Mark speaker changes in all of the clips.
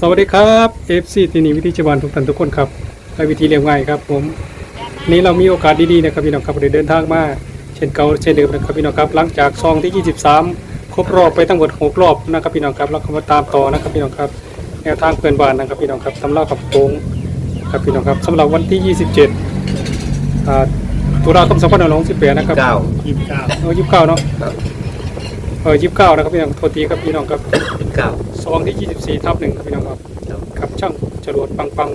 Speaker 1: สวัสดีครับ FC ที่นี่วิธีชาวบ้านทุกท่านทุกคนครับและวิธีเรียงง่ายครับ ผมนี้เรามีโอกาสดีๆนะครับพี่น้องครับได้เดินทางมาเช่นเก่าเช่นเดิมนะครับพี่น้องครับหลังจากซองที่ 23 ครบรอบไปทั้งหมด6รอบนะครับพี่น้องครับแล้วก็มาตามต่อนะครับพี่น้องครับแนวทางเพื่อนบ้านนะครับพี่น้องครับตำราขับโค้งครับพี่น้องครับสำหรับวันที่ 27อ่าตุลาคม2568นะครับ
Speaker 2: เก้า
Speaker 3: ยี่สิบเก้า
Speaker 1: เออ29เนาะ
Speaker 2: ครับ
Speaker 1: เออ29นะครับพี่น้องโทษทีครับพี่น้องครับ
Speaker 2: เก้า
Speaker 1: ซองที่24ทับหนึ่งครับพี่น้องครับ
Speaker 2: ครับ
Speaker 1: ครับช่างจรวดปังปัง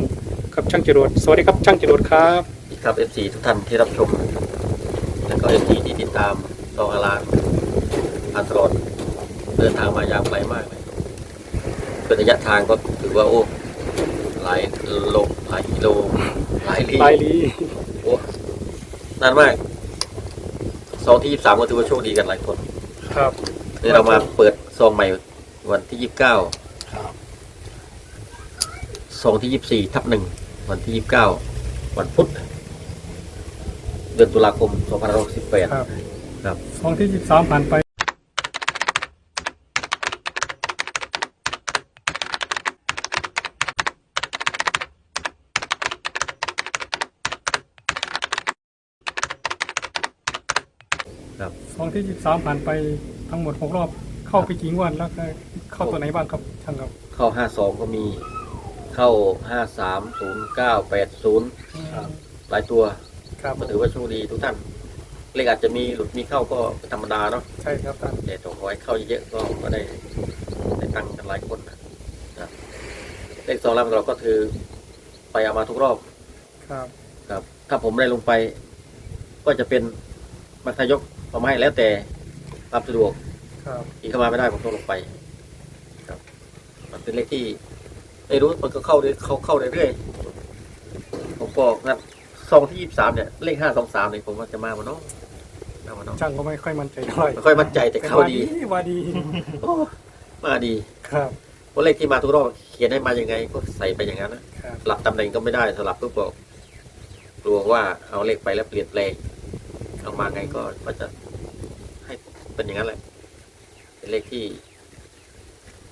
Speaker 1: ครับช่างจรวดสวัสดีครับช่างจรวดครับ
Speaker 2: ครับ FC ทุกท่านที่รับชม แล้วก็ FC ที่ติดตามซองอาลานผ่านตลอดเดินทางมายาวไกลมากเลยเป็นระยะทางก็ถือว่าโอ้หลายโลหลายกิโลหลายลี้
Speaker 1: ลายลี
Speaker 2: โอ้นานมากซองที่ยี่สามก็ถือว่าโชคดีกันหลายคน
Speaker 1: ครับ
Speaker 2: นี่เรามาเปิดซองใหม่วันที่ยี่สิบเก้า
Speaker 3: ครับ
Speaker 2: ซองที่ยี่สี่ทับหนึ่งวันที่ยี่สิบเก้าวันพุธเดือนตุลาคมสองพันร้อยสิบแปด
Speaker 1: ครับ
Speaker 2: ครับ
Speaker 1: ซองที่23ผ่านไป ซองที่23ผ่านไปทั้งหมด 6 รอบ เข้าไปกี่งวันแล้วก็เข้าตัวไหนบ้างครับช่างครับ
Speaker 2: เข้าห้าสองก็มี เข้าห้าสามศูนย์เก้าแปดศูนย์
Speaker 3: ครับ
Speaker 2: หลายตัว
Speaker 1: ครับ
Speaker 2: ก็ถือว่าโชคดีทุกท่านเลขอาจจะมีหลุดมีเข้าก็เป็นธรรมดาเนาะ
Speaker 1: ใช่ครับท่าน
Speaker 2: แต่ต้องขอให้เข้าเยอะๆก็ก็ได้ได้ตังค์กันหลายคนนะนะเลขสองแล้วเราก็คือไปเอามาทุกรอบ
Speaker 1: ครับ
Speaker 2: ครับ ถ้าผมได้ลงไป ก็จะเป็นมัธยก เอามาให้แล้วแต่ตามสะดวก
Speaker 1: ครับ
Speaker 2: อีกเข้ามาไม่ได้ผมต้องลงไป ครับ มันเป็นเลขที่ไม่รู้มันก็เข้าเรื่อยเข้าเข้าเรื่อยๆผมบอกนะซองที่ยี่สามเนี่ยเลขห้าสองสามเนี่ยผมว่าจะมาวันน้องมาวันน้อง
Speaker 1: ช่างก็ไม่ค่อยมั่นใจเท่าไหร่
Speaker 2: ไม่ค่อยมั่นใจแต่เข้าดี
Speaker 1: ว่าดี
Speaker 2: โอ้มาดี
Speaker 1: ครับ
Speaker 2: เพราะเลขที่มาทุกรอบเขียนให้มายังไงก็ใส่ไปอย่างนั้นนะครับสลับตำแหน่งก็ไม่ได้สลับปุ๊บบอกกลัวว่าเอาเลขไปแล้วเปลี่ยนแปลงเอามาไงก็ก็จะให้ เป็นอย่างนั้นแหละ เป็นเลขที่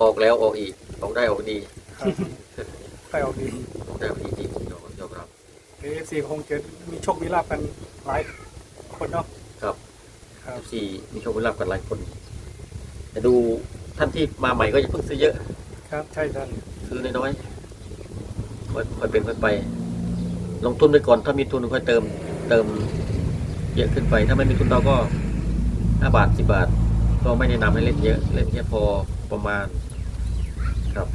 Speaker 2: ออกแล้วออกอีกออกได้ออกดี
Speaker 1: ครับไปออกดี
Speaker 2: ออกได้ออกดีจริงยอมยอมรับ
Speaker 1: เอฟซีคงจะมีโชคมีลาภกันหลายคนเนาะ
Speaker 2: ครับ
Speaker 1: ครับ
Speaker 2: สี่มีโชคมีลาภกันหลายคนแต่ดูท่านที่มาใหม่ก็อย่าเพิ่งซื้อเยอะ
Speaker 1: ครับใช่ท่าน
Speaker 2: ซื้อน้อยๆค่อยค่อยเป็นค่อยไป ลงทุนไปก่อนถ้ามีทุนค่อยเติม เติมเยอะขึ้นไป ถ้าไม่มีทุนเราก็ ห้าบาทสิบาท ก็ไม่แนะนำให้เล่นเยอะ เล่นแค่พอประมาณ ครับ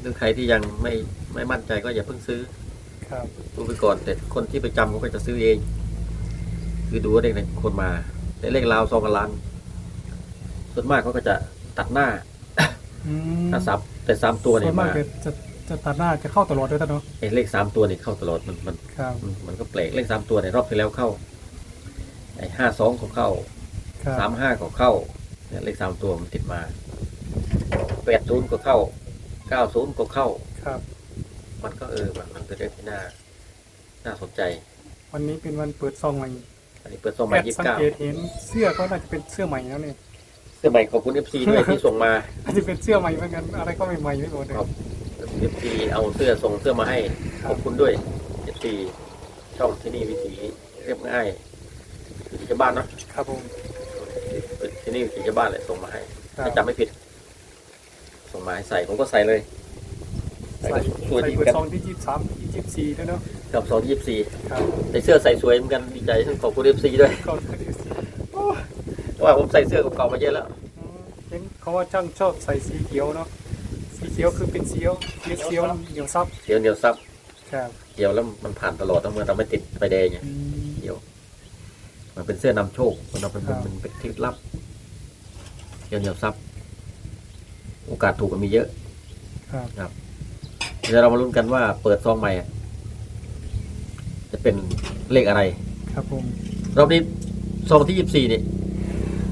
Speaker 2: หรือใครที่ยังไม่ไม่มั่นใจก็อย่าเพิ่งซื้อ
Speaker 1: ครับ
Speaker 2: ดูไปก่อนแต่คนที่ไปจำเขาก็จะซื้อเอง คือดูว่าเด็กในคนมาแต่เลขราวซองกันล้านส่วนมากเขาก็จะตัดหน้า
Speaker 1: อืม
Speaker 2: ถ้าสามแต่สามตัว
Speaker 1: ส่
Speaker 2: เนี่
Speaker 1: วยนมาก
Speaker 2: มา
Speaker 1: จะจะจะตัดหน้าจะเข้าตลอดด้วยท่านเนาะ
Speaker 2: ไอ้เลขสามตัวนี่เข้าตลอดมันมัน
Speaker 1: ครับ
Speaker 2: มันมันก็แปลกเลขสามตัวในรอบที่แล้วเข้าไอ้ห้าสองก็เข้า
Speaker 1: ครับ
Speaker 2: สามห้าก็เข้าเนี่ยเลขสามตัวมันติดมาแปดศูนย์ก็เข้าเก้าศูนย์ก็เข้า
Speaker 1: ครับ
Speaker 2: มันก็เออมันมันเป็นเรื่องที่น่าน่าสนใจ
Speaker 1: วันนี้เป็นวันเปิดซองใหม่
Speaker 2: อันนี้เปิดซอง
Speaker 1: แอ
Speaker 2: มา
Speaker 1: ด
Speaker 2: ยี่สิ
Speaker 1: สั
Speaker 2: บ
Speaker 1: ง
Speaker 2: เก้า
Speaker 1: เกตเห็นเสื้อก็น่าจะเป็นเสื้อใหม่แล้วเนี่ย
Speaker 2: เสื้อใหม่ขอบคุณเอฟซีด้วยที่ส่งมา
Speaker 1: อาจจะเป็นเสื้อใหม่เหมือนกันอะไรก็ใหม่ๆไม่หมดเลย
Speaker 2: ครับเอฟซีเอาเสื้อส่งเสื้อมาให้
Speaker 1: ครั
Speaker 2: ขอบคุณด้วยเอฟซีช่องที่นี่วิถีเรียบง่ายวิถีชาวบ้านเนาะ
Speaker 1: ครับผม
Speaker 2: ที่นี่วิถีชาวบ้านเลยส่งมาให้
Speaker 1: ครับ
Speaker 2: ถ้าจำไม่ผิด ส่งมาให้ใส่ผมก็ใส่เลยใส่
Speaker 1: ใส่
Speaker 2: ก็สวย
Speaker 1: ใส่
Speaker 2: ดีเห
Speaker 1: เบ
Speaker 2: มื
Speaker 1: อ
Speaker 2: อนกัน
Speaker 1: ร์ซองที่ยี่สิบสามยี่สิบสี่ด้วยเนาะ
Speaker 2: กับสองยี่สี่
Speaker 1: ครับ
Speaker 2: ใส่เสื้อใส่สวยเหมือนกันดีใจขอบคุณเอฟซีด้วย
Speaker 1: ก็ยี่สิบสี่โอ้
Speaker 2: เพราะว่าผมใส่เสื้อเก่าๆมาเยอะแล้ว
Speaker 1: อืมเห็นเขาว่าช่างชอบใส่สีเขียวเนาะสีเขียวคือเป็นสีเขียวสีเขียวเหนียวซับ
Speaker 2: เดี๋ยวเดี๋ยวซับ
Speaker 1: ครับ
Speaker 2: เดี๋ยวแล้วมันผ่านตลอดทั้งเมื่อเราไม่ติดไฟแดงไง
Speaker 1: อืม
Speaker 2: เดี๋ยว มันเป็นเสื้อนำโชคมันเป็น
Speaker 1: ครับ
Speaker 2: มันเป็นทิศลับเดี๋ยวเดี๋ยวซับโอกาสถูกมันมีเยอะ
Speaker 1: ครับ
Speaker 2: เดี๋ยวเรามาลุ้นกันว่าเปิดซองใหม่อะจะเป็นเลขอะไร
Speaker 1: ครับผม
Speaker 2: รอบนี้ซองที่ยี่สี่นี่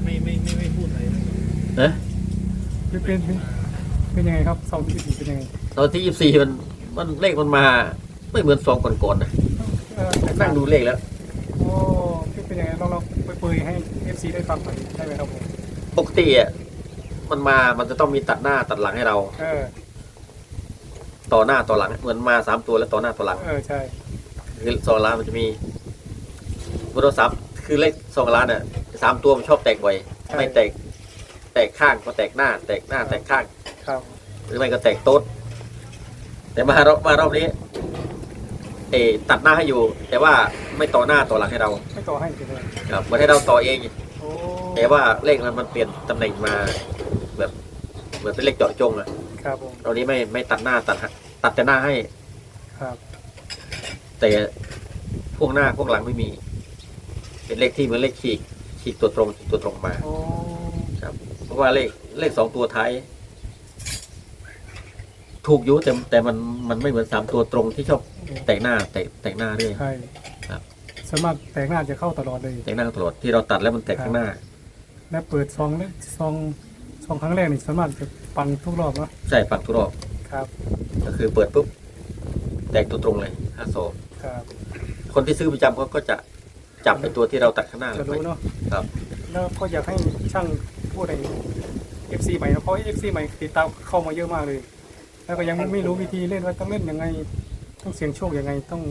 Speaker 3: ไม่ไม่ไม่ไม่พูดอะไรเลย
Speaker 2: นะ
Speaker 1: เป็นเป็นเป็นเป็นยังไงครับซองที่สี่เป็นยังไง
Speaker 2: ตอนที่ยี่สี่มันมันเลขมันมา ไม่เหมือนซองก่อนๆนะ
Speaker 1: เอ่อ
Speaker 2: นั่งดูเลขแล้ว
Speaker 1: โอ้พี่ เป็นยังไงลองลองไปเปรยให้เอฟซีได้ฟังหน่อยได้ไหมครับผม
Speaker 2: ปกติอะมันมา มันจะต้องมีตัดหน้าตัดหลังให้เรา
Speaker 1: เออ
Speaker 2: ต่อหน้าต่อหลังเหมือนมาสามตัวแล้วต่อหน้าต่อหลัง
Speaker 1: เออใช่
Speaker 2: คือสองล้านมันจะมีบนโทรศัพท์คือเลขสองล้านอะสามตัวมันชอบแตกบ่อยไม่แตก แตกข้างก็แตกหน้า แตกหน้าแตกข้าง
Speaker 1: ครับ
Speaker 2: หรือไม่ก็แตกโต๊ดแต่มารอบมารอบนี้ เออตัดหน้าให้อยู่ แต่ว่าไม่ต่อหน้าต่อหลังให้เรา
Speaker 1: ไม่ต่อให้เลย
Speaker 2: ครับเหมือนให้เราต่อเอง
Speaker 1: โอ้
Speaker 2: แต่ว่าเลขมันมันเปลี่ยนตำแหน่งมาแบบเหมือนเป็นเลขเจาะจงอะ
Speaker 1: ครับผม
Speaker 2: ตอนนี้ไม่ไม่ตัดหน้าตัดหะตัดแต่หน้าให้
Speaker 1: ครับ
Speaker 2: แต่พวกหน้าพวกหลังไม่มี เป็นเลขที่เหมือนเลขขีดขีดตัวตรงขีดตัวตรงมา
Speaker 1: โอ้
Speaker 2: เพราะว่าเลขเลขสองตัวท้าย ถูกอยุแต่แต่มันมันไม่เหมือนสามตัวตรงที่ชอบแตกหน้าแตกแตกหน้าเรื่อย
Speaker 1: ใช่
Speaker 2: ครับ
Speaker 1: สามารถแตกหน้าจะเข้าตลอดเลย
Speaker 2: แตกหน้าตลอดที่เราตัดแล้วมันแตกข้างหน้า
Speaker 1: และเปิดซองแรกซองซองครั้งแรกนี่สามารถจะปังทุกรอบเนาะ
Speaker 2: ใช่ปักทุกรอบ
Speaker 1: ครับ
Speaker 2: ก็คือเปิดปุ๊บแตกตัวตรงเลยห้าสอง
Speaker 1: ครับ
Speaker 2: คนที่ซื้อประจำเขาก็จะจับไอ้ตัวที่เราตัดข้างหน้า
Speaker 1: จะ
Speaker 2: ไป
Speaker 1: รู้เนาะ
Speaker 2: ครับ
Speaker 1: แล้วก็อยากให้ช่างพูดใน FC ใหม่นะเพราะ FC ใหม่ติดตามเข้ามาเยอะมากเลย แล้วก็ยังไม่รู้วิธีเล่นว่าต้องเล่นยังไง ต้องเสี่ยงโชคยังไง ต้อง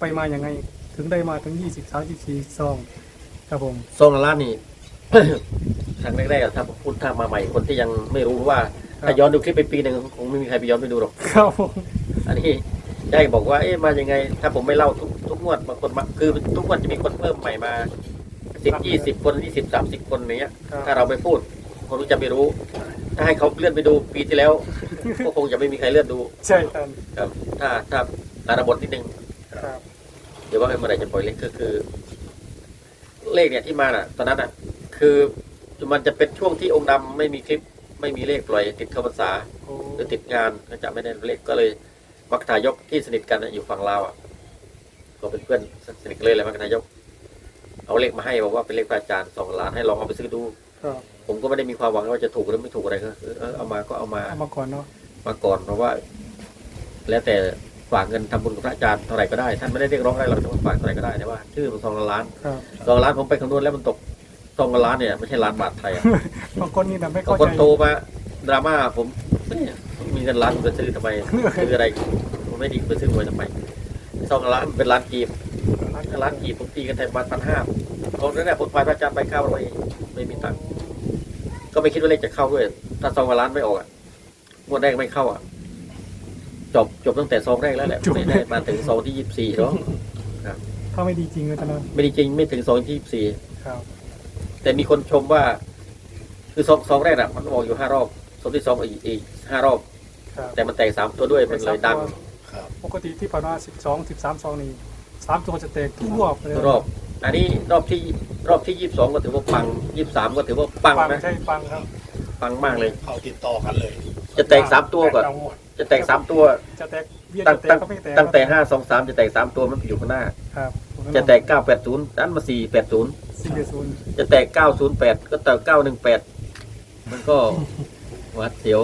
Speaker 1: ไปมายังไง ถึงได้มาถึง20 34ซองครับผม
Speaker 2: ซองละล้านนี่ ครั้งแรกๆอะถ้าผมพูดถ้ามาใหม่คนที่ยังไม่รู้ว่าถ้าย้อนดูคลิปไปปีหนึ่งคงไม่มีใครไปย้อนไปดูหรอก
Speaker 1: ครับผม
Speaker 2: อันนี้ยายบอกว่าเอ๊ะมายังไง ถ้าผมไม่เล่าทุกทุกงวดบางคนมาคือทุกงวดจะมีคนเพิ่มใหม่มาสิบยี่สิบคนยี่สิบสามสิบคนอย่างเงี้ย
Speaker 1: ครับ
Speaker 2: ถ้าเราไม่พูด คนรู้จะไม่รู้ ถ้าให้เขาเลื่อนไปดูปีที่แล้ว ก็คงจะไม่มีใครเลื่อนดู
Speaker 1: ใช่ครับ
Speaker 2: ครับ ถ้าถ้าอาระบทนิดนึง
Speaker 1: ครับ
Speaker 2: เดี๋ยวว่าเมื่อไหร่จะปล่อยเลขก็คือ เลขเนี่ยที่มาน่ะ ตอนนั้นอะ คือมันจะเป็นช่วงที่องค์ดำไม่มีคลิป ไม่มีเลขปล่อยติดเข้าพรรษา
Speaker 1: โอ้
Speaker 2: หรือติดงานก็จะไม่ได้เลขก็เลยมักทายกที่สนิทกันน่ะอยู่ฝั่งลาวอะก็เป็นเพื่อนสนิทกันเลยแหละมักทายก เอาเลขมาให้บอกว่าเป็นเลขพระอาจารย์สองล้านให้ลองเอาไปซื้อดู
Speaker 1: ครับ
Speaker 2: ผมก็ไม่ได้มีความหวังว่าจะถูกหรือไม่ถูกอะไรก็เออเออเอามาก็เอามา
Speaker 1: เอามาก่อนเนาะ
Speaker 2: มาก่อนเพราะว่า แล้วแต่ฝากเงินทำบุญกับพระอาจารย์เท่าไหร่ก็ได้ท่านไม่ได้เรียกร้องอะไรเราจะมาฝากเท่าไหร่ก็ได้แต่ว่าชื่อมันสองล้าน
Speaker 1: ครับ
Speaker 2: สองล้านผมไปคำนวณแล้วมันตกสองล้านเนี่ยไม่ใช่ล้านบาทไทยอะ
Speaker 1: บางคนนี่นะไม่
Speaker 2: บา
Speaker 1: เข้าง
Speaker 2: คน
Speaker 1: ใจ
Speaker 2: โทรมาดราม่าผมเนี่ยมีเงินล้านผมจะซื้อทำไมซื้ออะไรผมไม่ดีไปซื้อหวยทำไมสองล้านเป็นล้านกีบล้านกีบผมตีกันแทนประมาณพันห้าตอนนั้นเนี่ยผมไปพระอาจารย์ไปเก้าร้อยไม่มีตังค์ก็ไม่คิดว่าเลขจะเข้าด้วยถ้าสองล้านไม่ออกอะ งวดแรกไม่เข้าอะ จบจบตั้งแต่ซองแรกแล้วแหละไม่ได้มาถึงซองที่ยี่สิบสี่หรอก
Speaker 1: ถ้าไม่ดีจริงเลยตอนนั้น
Speaker 2: ไม่ได้จริงไม่ถึงซองที่ยี่สิบสี่
Speaker 1: ครับ
Speaker 2: แต่มีคนชมว่า คือซองซองแรกอะมันออกอยู่ห้ารอบซองที่สองอีกอีกห้ารอบ
Speaker 1: ครับ
Speaker 2: แต่มันแตกสามตัวด้วยมันเลยดัง
Speaker 3: ครับ
Speaker 1: ปกติที่ผ่านมา12 13ซองนี่สามตัวจะแตกทุกรอบเลย
Speaker 2: รอบ อันนี้รอบที่รอบที่ยี่สิบสองก็ถือว่าปังยี่สิบสามก็ถือว่าปัง
Speaker 1: ฟัง
Speaker 2: นะ
Speaker 1: ใช่ฟังครับ
Speaker 2: ปังมากเลย
Speaker 3: เข้าติดต่อกันเลย
Speaker 2: จะแตกสามตัวก่อน
Speaker 1: แตกหมด
Speaker 2: จะแตกสามตัว
Speaker 1: จะแตกเบี้ย
Speaker 2: ตั้ง
Speaker 1: จะแต
Speaker 2: ตั้
Speaker 1: ก
Speaker 2: ง
Speaker 1: ก็ไม่แตก
Speaker 2: ตั้งแต่ห้าสองสามจะแตกสามตัวมันอยู่ข้างหน้า
Speaker 1: ครับ
Speaker 2: จะแตกเก้าแปดศูนย์ดันมาสี่แปดศูนย์
Speaker 1: สี่เดือนศูนย์
Speaker 2: จะแตก908ก็แตก918มันก็หวาดเสียว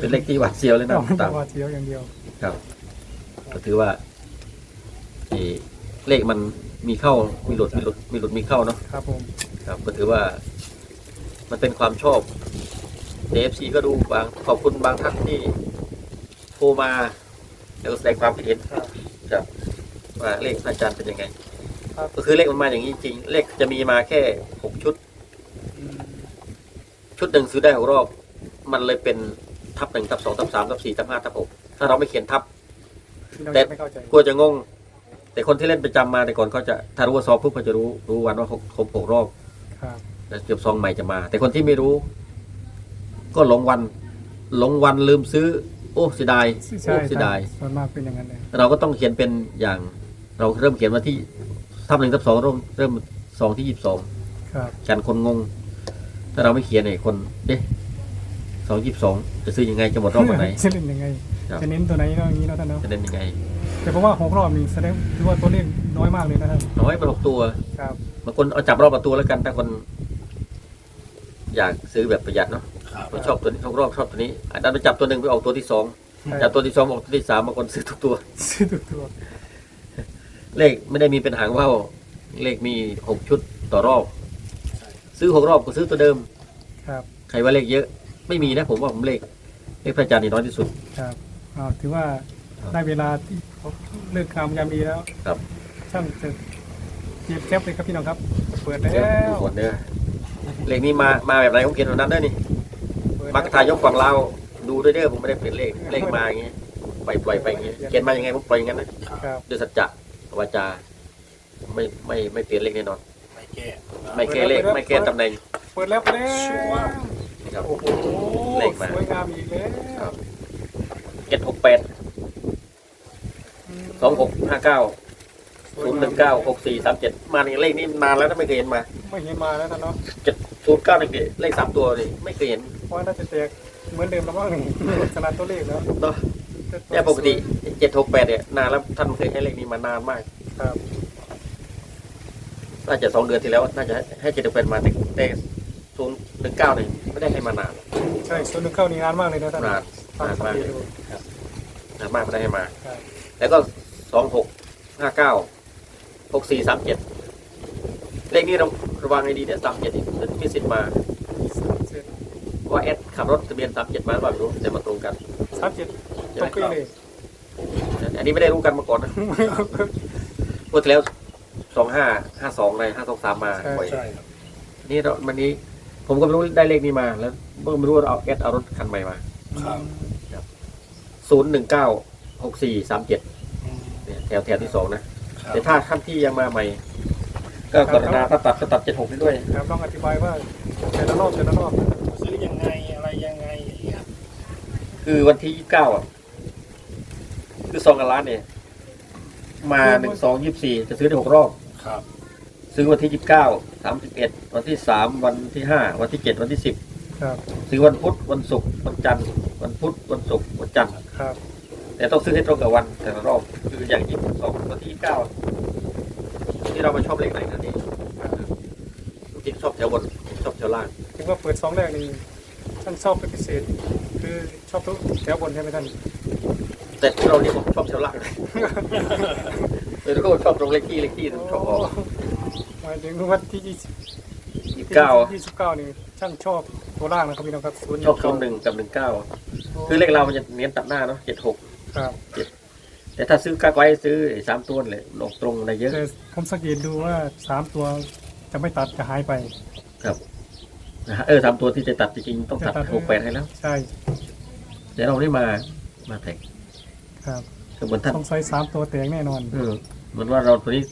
Speaker 2: เป็นเลขที่หวาดเสียวเลยนะ
Speaker 1: ต้อง
Speaker 2: ต่าง
Speaker 1: ว่าเสียวอย่างเดียว
Speaker 2: ครับก็ถือว่าเอ่อเลขมันมีเข้ามีหลุดมีหลุดมีหลุดมีเข้าเนาะ
Speaker 1: ครับผม
Speaker 2: ครับ ก็ถือว่า มันเป็นความชอบ เอฟซีก็ดูบางขอบคุณบางท่านที่โทรมาแล้วก็แสดงความคิดเห็น
Speaker 1: ครับ
Speaker 2: ครับว่าเลขพระอาจารย์เป็นยังไง
Speaker 1: ครับ
Speaker 2: ก็คือเลขมันมาอย่างนี้จริง เลขจะมีมาแค่หกชุด
Speaker 1: อืม
Speaker 2: ชุดหนึ่งซื้อได้หกรอบ มันเลยเป็นทับหนึ่งทับสองทับสามทับสี่ทับห้าทับหกถ้าเราไม่เขียนทับ
Speaker 1: พี่น้อง
Speaker 2: แต่
Speaker 1: จะไม่เข้าใจ
Speaker 2: กลัวจะงง แต่คนที่เล่นประจำมาแต่ก่อนเขาจะถ้ารู้ว่าสอบปุ๊บเขาจะรู้รู้วันว่าหกครบหกรอบ
Speaker 1: ครับ
Speaker 2: แล้วเก็บซองใหม่จะมา แต่คนที่ไม่รู้ ก็หลงวัน หลงวันลืมซื้อ โอ้เสียดาย
Speaker 1: ใช่
Speaker 2: โอ้เสียดาย
Speaker 1: ส่วนมากเป็นอย่างนั้นเลย
Speaker 2: เราก็ต้องเขียนเป็นอย่างเราเริ่มเขียนวันที่ทับหนึ่งทับสองเริ่มเริ่มสองที่ยี่สิบสอง
Speaker 1: ครับ
Speaker 2: กันคนงง ถ้าเราไม่เขียนเนี่ยคนเด้สองยี่สิบสองจะซื้อยังไงจะหมดรอบวันไหน
Speaker 1: จะเล่นยังไง
Speaker 2: ครับ
Speaker 1: จะเน้นตัวไหนเนาะอย่างนี้เนาะท่านเนาะ
Speaker 2: จะเล่นยังไง
Speaker 1: แต่เพราะว่าหกรอบนี่แสดงถือว่าตัวเลขน้อยมากเลยนะครับ
Speaker 2: น้อยเป็นหกตัว
Speaker 1: ครับ
Speaker 2: บางคนเอาจับรอบละตัวแล้วกัน ถ้าคน อยากซื้อแบบประหยัดเนาะ
Speaker 3: ครับ
Speaker 2: คนชอบตัวนี้เขารอบชอบตัวนี้อาจจะไปจับตัวหนึ่งไปออกตัวที่สอง
Speaker 1: ใช่
Speaker 2: จับตัวที่สองออกตัวที่สามบางคนซื้อทุกตัว
Speaker 1: ซื้อตัวตัว
Speaker 2: เลขไม่ได้มีเป็นหางว่าวเลขมีหกชุดต่อรอบ ซื้อหกรอบก็ซื้อตัวเดิม
Speaker 1: ครับ
Speaker 2: ใครว่าเลขเยอะ ไม่มีนะผมว่าผมเลขเลขพระอาจารย์นี่น้อยที่สุด
Speaker 1: ครับอ่าถือว่าได้เวลาที่ผมเลิกงามยามดีแล้ว
Speaker 2: ครับ
Speaker 1: ช่างจะเก็บแคปเลยครับพี่น้องครับ เปิดแล้
Speaker 2: เดี๋ยว
Speaker 1: ว
Speaker 2: กดเนื้อเลขนี้มามาแบบไหนผมเขียนแบบนั้นเด้อนี่
Speaker 1: เปิด
Speaker 2: มักกะทายกฝั่งลาวดูด้วยเด้อผมไม่ได้เปลี่ยนเลขเลขมาอย่างงี้ปล่อยปล่อยไปอย่างงี้เขียนมายังไงผมปล่อยอย่างนั้นนะครับด้วยสัจจะวาจาไม่ไม่ไม่เปลี่ยนเลขแน่นอน
Speaker 3: ไม่แก้
Speaker 2: ไม่แก้เลขไม่แก้ตำแหน่ง
Speaker 1: เปิดแล้วเปิดแล้ว
Speaker 2: นะครับ
Speaker 1: โอ้โห
Speaker 2: เลขมา
Speaker 1: สวยงามอีกแล้ว
Speaker 2: ครับเจ็ดหกแปดสองหกห้าเก้าศูนย์หนึ่งเก้าหกสี่สามเจ็ดมาในเลขนี้นานแล้วนะไม่เคยเห็นมา
Speaker 1: ไม่เห็นมาแล้วท่านเนาะ
Speaker 2: เจ็ดศูนย์เก้านี่เลขสามตัวนี่ไม่เคยเห็น
Speaker 1: เพราะว่าน่าจะแตกเหมือนเดิมแล้วมั้งขนาดตัวเลขแล้ว
Speaker 2: เนาะเนี่ยปกติเจ็ดหกแปดเนี่ยนานแล้วท่านเคยให้เลขนี้มานานมาก
Speaker 1: ครับ
Speaker 2: น่าจะสองเดือนที่แล้ว น่าจะให้เจ็ดหกแปดมาแต่แต่ศูนย์หนึ่งเก้าเนี่ยไม่ได้ให้มานาน
Speaker 1: ใช่ส่วนหนึ่งเข้านี่นานมากเลยนะท่าน
Speaker 2: นาน
Speaker 1: ตาม
Speaker 2: นาน
Speaker 1: สัง
Speaker 2: มาก
Speaker 1: เก
Speaker 2: เล
Speaker 1: ต
Speaker 2: ย
Speaker 1: ดู
Speaker 2: นานมากไม่ได้ให้มา
Speaker 1: ครับ
Speaker 2: แล้วก็สองหกห้าเก้าหกสี่สามเจ็ดเลขนี้เราระวังให้ดีเนี่ยสามเจ็ดนี่มีสิทธิ์มา
Speaker 1: เสร็จ
Speaker 2: เพราะ ว่าแอดขับรถทะเบียนสามเจ็ดมาหรือเปล่าไม่รู้แต่มาตรงกัน
Speaker 1: สามเจ็ด
Speaker 2: ใช่
Speaker 1: ต
Speaker 2: ไห
Speaker 1: ก
Speaker 2: ม
Speaker 1: เกเลย
Speaker 2: อันนี้ไม่ได้รู้กันมาก่อนนะงวดที่แล้วสองห้าห้าสองเลยห้าสองสามมาบ่อย
Speaker 3: ใช่ครับ
Speaker 2: นี่เราวันนี้ ผมก็ไม่รู้ได้เลขนี้มาแล้วก็ไม่รู้ว่าเอาแอดเอารถคันใหม่มา
Speaker 3: ครับ
Speaker 2: ศูนย์หนึ่งเก้าหกสี่สามเจ็ด
Speaker 3: อืม
Speaker 2: เนี่ยแถวแถวที่สองนะ
Speaker 3: ครับ
Speaker 2: แต่ถ้าท่านที่ยังมาใหม่ ก็กรุณาถ้าตัดก็ตัดเจ็ดหกด้วย
Speaker 1: ครับลองอธิบายว่าแต่ละรอบแต่ละรอบ
Speaker 3: ซื้อยังไงอะไรยังไงอย่างเงี้ย
Speaker 2: คือวันที่ยี่สิบเก้าอะ คือซองกันล้านเนี่ย มาหนึ่งสองยี่สี่จะซื้อได้หกรอบ
Speaker 3: ครับ
Speaker 2: ซื้อวันที่ยี่สิบเก้าสามสิบเอ็ดวันที่สามวันที่ห้าวันที่เจ็ดวันที่สิบ
Speaker 1: ครับ
Speaker 2: ซื้อวันพุธวันศุกร์วันจันทร์วันพุธวันศุกร์วันจันทร์
Speaker 1: ครับ
Speaker 2: แต่ต้องซื้อให้ตรงกับวันแต่ละรอบคืออย่างยี่สิบสองวันที่ยี่สิบเก้าที่เราไม่ชอบเลขไหนนั่นเองจริงๆชอบแถวบนชอบแถวล่าง
Speaker 1: ถึงว่าเปิดสองแรกนี่ท่านชอบเป็นพิเศษ คือชอบทุกแถวบนใช่ไหมท่าน
Speaker 2: แต่เรานี่ผมชอบแถวล่างเลยแล้วก็ชอบตรงเลขที่เลขที่ชอบออก
Speaker 1: หมายถึงวันที่ยี่สิบ
Speaker 2: ยี่สิบเก้า
Speaker 1: ยี่สิบเก้านี่ช่างชอบตัวล่างนะครับพี่น้องครับศูนย์
Speaker 2: ชอบศูนย์หนึ่งกับหนึ่งเก้าคือเลขเรามันจะเน้นตัดหน้าเนาะเจ็ดหก
Speaker 1: ครับ
Speaker 2: แต่ถ้าซื้อกักไว้ซื้อไอ้สามตัวเลยลงตรงในเยอะ
Speaker 1: แต่ผมสังเกตดูว่าสามตัวจะไม่ตัดจะหายไป
Speaker 2: ครับ นะฮะเออสามตัวที่จะตัดจริงๆต้องตัด
Speaker 1: จะตัด
Speaker 2: หกแปดให้แล้ว
Speaker 1: ใช่
Speaker 2: แต่เราได้มามาแตก
Speaker 1: ครับ
Speaker 2: ก็เหมือนท่าน
Speaker 1: สงสัยสามตัวแตกแน่นอน
Speaker 2: เออเหมือนว่าเราตัวนี้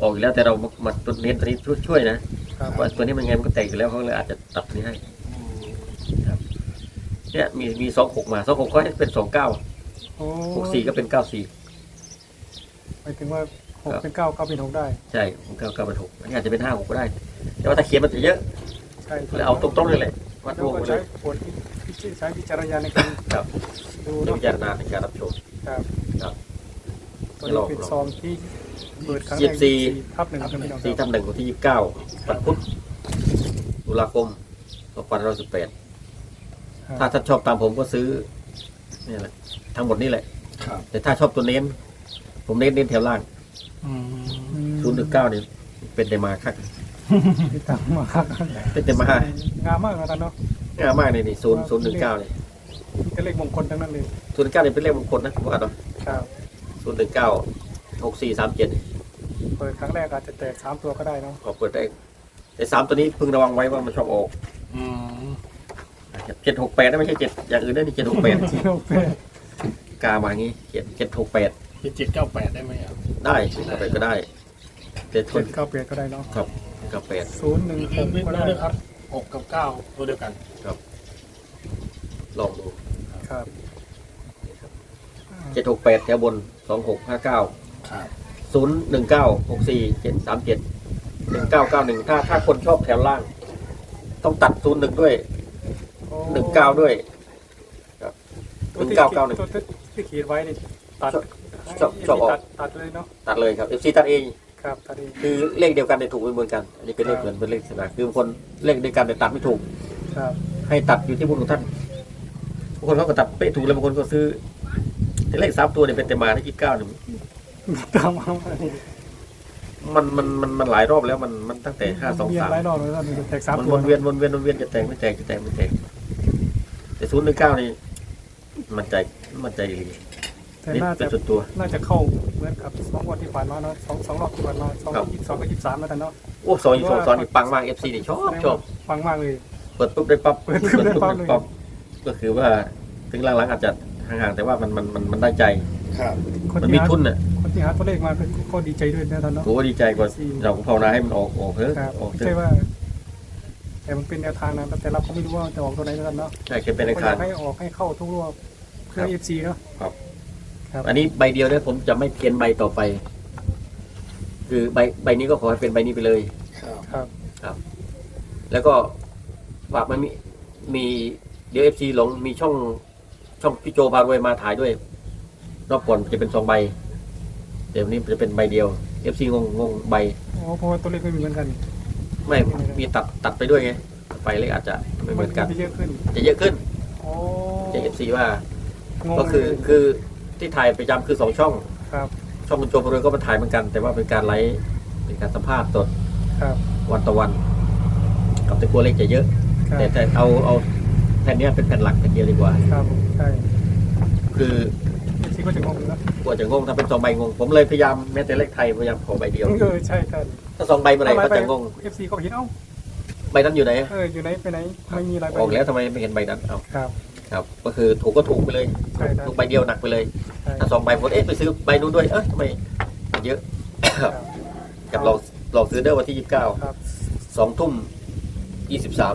Speaker 2: ออกอีกแล้วแต่เรามามาตัวเน้นตัวนี้ช่วยช่วยนะครับว่าตัวนี้มันไงมันก็แตกอยู่แล้วเขาเลยอาจจะตัดตัวนี้ให้
Speaker 3: อืม
Speaker 2: เนี่ยมีมีสองหกมาสองหกก็ให้เป็นสองเก้า
Speaker 1: โอ้
Speaker 2: หกสี่ก็เป็นเก้าสี่
Speaker 1: หมายถึงว่าหก
Speaker 2: ครับ
Speaker 1: เป็นเก้าเก้าเป็นหกได้
Speaker 2: ใช่เก้าเก้าเป็นหกอันนี้อาจจะเป็นห้าหกก็ได้ แต่ว่าถ้าเขียนมันจะเยอะ
Speaker 1: ใช่
Speaker 2: เลยเอาตรงๆเลยแหละวัดร
Speaker 1: แล้ว
Speaker 2: วม
Speaker 1: ก็
Speaker 2: ไปเล
Speaker 1: ใช้
Speaker 2: ย
Speaker 1: ผลใช้วิจารณญาณในการ
Speaker 2: ครับ
Speaker 1: ดู
Speaker 2: ใช้
Speaker 1: เนาะ
Speaker 2: วิจารณาในการรับชม
Speaker 1: ครับ
Speaker 2: ครับ
Speaker 1: ตัวนี้เป็นซองที่เปิดครั้งแร
Speaker 2: ยี่
Speaker 1: ก
Speaker 2: สิบสี่
Speaker 1: ทับหนึ่งครับพี่น้องค
Speaker 2: สี่
Speaker 1: รับ
Speaker 2: ทับหนึ่งวันที่ยี่สิบเก้าวันพุธตุลาคมสองพันร้อยสิบแปดถ้าท่านชอบตามผมก็ซื้อนี่แหละทั้งหมดนี่แหละ
Speaker 3: ครับ
Speaker 2: แต่ถ้าชอบตัวเน้น ผมเน้นเน้นแถวล่าง
Speaker 3: อืม
Speaker 2: ศูนย์หนึ่งเก้านี่เป็นแต่มาคัก
Speaker 1: ติดตามมาครับ
Speaker 2: เป็นแต่มางา
Speaker 1: มมากนะท่านเนาะ
Speaker 2: งามมากเลยนี่ศูนย์ศูนย์หนึ่งเก้านี่
Speaker 1: มีแต่เลขมงคลทั้งนั้นเลย
Speaker 2: ศูนย์หนึ่งเก้านี่เป็นเลขมงคลนะผมว่าเนาะ
Speaker 1: ครับ
Speaker 2: ศูนย์หนึ่งเก้าหกสี่สามเจ็ด
Speaker 1: เปิดครั้งแรกอาจจะแตกสามตัวก็ได้เนาะ
Speaker 2: ก็เปิดได้แต่สามตัวนี้พึงระวังไว้ว่ามันชอบออก
Speaker 3: อืม
Speaker 2: เจ็ดหกแปดนะไม่ใช่เจ็ดอย่างอื่นนะนี่เจ็ดหกแปด
Speaker 1: ที่โอเค
Speaker 2: กามาอย่างงี้เจ็ดเจ็ดหกแปด
Speaker 3: เจ็ดเจ็ดเก้าแปดได้ไหมอะ
Speaker 2: ได้เจ็ดหกแปดก็ได้แต่ท
Speaker 1: เจ็
Speaker 2: น
Speaker 1: ดเก้าแปดก็ได้เนาะ
Speaker 2: ครับ กับแปด
Speaker 1: ศูนย์หนึ่งห
Speaker 3: ลื
Speaker 1: ก
Speaker 3: มไม่
Speaker 1: ก็
Speaker 3: ได้
Speaker 1: ได้
Speaker 3: เลยครับหกกับเก้าตัวเดียวกัน
Speaker 2: ลองดู
Speaker 1: ครับ
Speaker 2: เจ็ดหกแปดแถวบนสองหกห้าเก้า
Speaker 3: ครับ
Speaker 2: ศูนย์หนึ่งเก้าหกสี่เจ็ดสามเจ็ดหนึ่งเก้าเก้าหนึ่งถ้าถ้าคนชอบแถวล่าง ต้องตัดศูนย์หนึ่งด้วย
Speaker 1: โอ้
Speaker 2: หนึ่งเก้าด้วย
Speaker 1: ตัวที่
Speaker 2: หนึ่งเก้าเก้าหนึ่ง
Speaker 1: ตัวที่ขีดไว้นี่ตัด
Speaker 2: ชอบชอบออก
Speaker 1: ตัดตัดเลยเนาะ
Speaker 2: ตัดเลยครับเอฟซีตัดเอง
Speaker 1: ครับตัดเอง
Speaker 2: คือเลขเดียวกันแต่ถูกไม่เหมือนกัน อันนี้เป็นเลขเหมือนเป็นเลขสนาคือบางคนเลขเดียวกันแต่ตัดไม่ถูก
Speaker 1: ครับ
Speaker 2: ให้ตัดอยู่ที่บุญของท่านบางคนเขาก็ตัดเป๊ะถูกแล้วบางคนก็ซื้อแต่เลขสามตัวเนี่ยเป็นเต็มมาที่ยี่สิบเก้าเนี่ย
Speaker 1: ตามมา
Speaker 2: มันมันมันมันหลายรอบแล้วมันมันตั้งแต่ห้าสอง
Speaker 1: เวียน
Speaker 2: สาม
Speaker 1: หลายรอบเลยตอนนี้แตกสาม
Speaker 2: มัน
Speaker 1: ตัว
Speaker 2: วนเวียนวนเวียนวนเวียนจะแตกไม่แตกจะแตกไม่แตกแต่ศูนย์หนึ่งเก้านี่มันใจมันใจดี
Speaker 1: แแต่
Speaker 2: นี่
Speaker 1: น่า
Speaker 2: เป็
Speaker 1: จะ
Speaker 2: นส่วนตัว
Speaker 1: น่าจะเข้าเหมือนกับสองวันที่ผ่านมาเนาะสองสองรอบที่ผ่านมาสอง
Speaker 2: ครับ
Speaker 1: ยี่สิบสองกับยี่สิบสามแล้วกันเนาะ
Speaker 2: โอ้สองยี่สองสอนนี่ปังมากเอฟซีนี่ชอบชอบ
Speaker 1: ฟังมากเลย
Speaker 2: เปิดปุ๊บได้ปั๊บ
Speaker 1: เปิดปุ๊บได้ปั๊บเลย
Speaker 2: ก็คือว่าถึงหลังๆอาจจะห่างๆแต่ว่ามันมันมันมันได้ใจ
Speaker 3: ครับ
Speaker 1: คน
Speaker 2: มัน
Speaker 1: ที่
Speaker 2: มี
Speaker 1: หา
Speaker 2: ทุนน่ะ
Speaker 1: คนที่หาตัวเลขมาก็ก็ดีใจด้วยนะท่านเนาะ
Speaker 2: โอ้ดีใจกว่าเราก็ภาวนาให้มันออกออกเถอะ
Speaker 1: ครับ
Speaker 2: ออก
Speaker 1: ไม่
Speaker 2: เถ
Speaker 1: ใช่
Speaker 2: อะ
Speaker 1: ว่า แต่มันเป็นแนวทางนะแต่เราก็ไม่รู้ว่าจะออกตัวไหนนะท่านเนาะ
Speaker 2: ใช่แค่เป็น
Speaker 1: ก็
Speaker 2: อา
Speaker 1: อ
Speaker 2: คาร
Speaker 1: ยากให้ออกให้เข้าทุกรอบเพื่อ
Speaker 2: ครับ
Speaker 1: เอฟซีเนาะ
Speaker 2: ครับ
Speaker 1: ครับ
Speaker 2: อันนี้ใบเดียวเนี่ยผมจะไม่เขียนใบต่อไป คือใบใบนี้ก็ขอให้เป็นใบนี้ไปเลย
Speaker 3: ครับ
Speaker 1: ครับ
Speaker 2: แล้วก็ฝากมันมีมีเดี๋ยวเอฟซีหลงมีช่องช่องพี่โจพารวยมาถ่ายด้วย รอบก่อนจะเป็นสองใบเดี๋ยวนี้จะเป็นใบเดียวเอฟซีงงงงใบ
Speaker 1: อ๋อเพราะว่าตัวเลขไม่เหมือนกัน
Speaker 2: ไม่มีตัดตัดไปด้วยไงไปเลขอาจจะไม่เหมือนกัน
Speaker 1: จะเยอะขึ้น
Speaker 2: จะเยอะขึ้น
Speaker 1: อ๋อ
Speaker 2: จะเอฟซีว่า
Speaker 1: งง
Speaker 2: ก็คือ
Speaker 1: เลย
Speaker 2: คือ ที่ถ่ายประจำคือสองช่อง
Speaker 1: ครับ
Speaker 2: ช่องคุณโจพารวยก็มาถ่ายเหมือนกัน แต่ว่าเป็นการไลฟ์เป็นการสัมภาษณ์สด
Speaker 1: ครับ
Speaker 2: วันต่อวัน กับแต่กลัวเลขจะเยอะ
Speaker 1: ครับ
Speaker 2: แต่แต่เอาเอาแผ่นเนี้ยเป็นแผ่นหลักแผ่นเดียวดีกว่า
Speaker 1: ครับใช่
Speaker 2: คือ
Speaker 1: เอฟซีก็จะงงนะ
Speaker 2: กลัวจะงงถ้าเป็นสองใบงง ผมเลยพยายามแม้แต่เลขไทยพยายามขอใบเดียว
Speaker 1: เออใช่ท่าน
Speaker 2: ถ้าสองใบเมื่อไหร่เขาจะงง
Speaker 1: เอฟซีก็เห็นเอ้า
Speaker 2: ใบนั้นอยู่ไหน
Speaker 1: เอออยู่ไหนไปไหนไม่มีอะไรไป
Speaker 2: ออกแล้วทำไมไม่เห็นใบนั้นเอา
Speaker 1: ครับ
Speaker 2: ครับ ก็คือถูกก็ถูกไปเลย
Speaker 1: ใช่ครับ
Speaker 2: ถูกใบเดียวหนักไปเลย
Speaker 1: ใช่
Speaker 2: ถ้าสองใบผมเอ๊ะไปซื้อใบนู้นด้วยเอ้ยทำไมมันเยอะ
Speaker 1: ครับ
Speaker 2: กับเราเราซื้อเดอร์วันที่ยี่สิบเก้า
Speaker 1: ครับ
Speaker 2: สองทุ่มยี่สิบสาม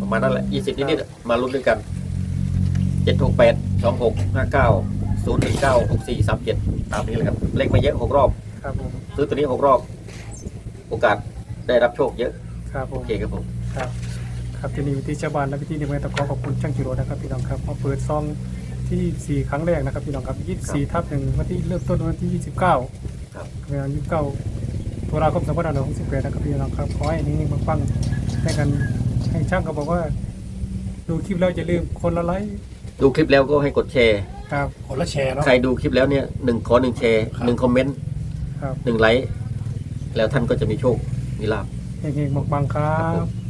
Speaker 2: ประมาณนั้นแหละยี่สิบนิดๆมาลุ้นด้วยกันเจ็ดหกแปดสองหกห้าเก้าศูนย์หนึ่งเก้าหกสี่สามเจ็ดตามนี้เลยครับ เลขไม่เยอะหกรอบ
Speaker 1: ครับผม
Speaker 2: ซื้อตัวนี้หกรอบ โอกาสได้รับโชคเยอะ
Speaker 1: ครับผ
Speaker 2: โอ
Speaker 1: ม
Speaker 2: เคครับผม
Speaker 1: ครับ ครับที่นี่วิธีชาวบ้านและวิธีเดียวกันต้องขอขอบคุณช่างจิโรนะครับพี่น้องครับมาเปิดซองที่ 4 ครั้งแรกนะครับพี่น้องครับ 24 ทับหนึ่งวันที่เริ่มต้นวันที่ 29
Speaker 2: ครับ
Speaker 1: เวลา29ตุลาคม2568นะครับพี่น้องครับขอให้นิ่งๆปังๆให้กันให้ช่างก็บอกว่า ดูคลิปแล้วอย่าลืมคนละไลค์
Speaker 2: ดูคลิปแล้วก็ให้กดแชร์
Speaker 1: ครับ
Speaker 3: คนละแชร์เนาะ
Speaker 2: ใครดูคลิปแล้วเนี่ยหนึ่งขอหนึ่งแชร์
Speaker 3: ครับ
Speaker 2: หนึ่งคอมเมนต์
Speaker 1: ครับ
Speaker 2: หนึ่งไลค์แล้วท่านก็จะมีโชคมีลาภ
Speaker 1: เฮงๆปังๆครั
Speaker 2: ครับผ
Speaker 1: บ
Speaker 2: ม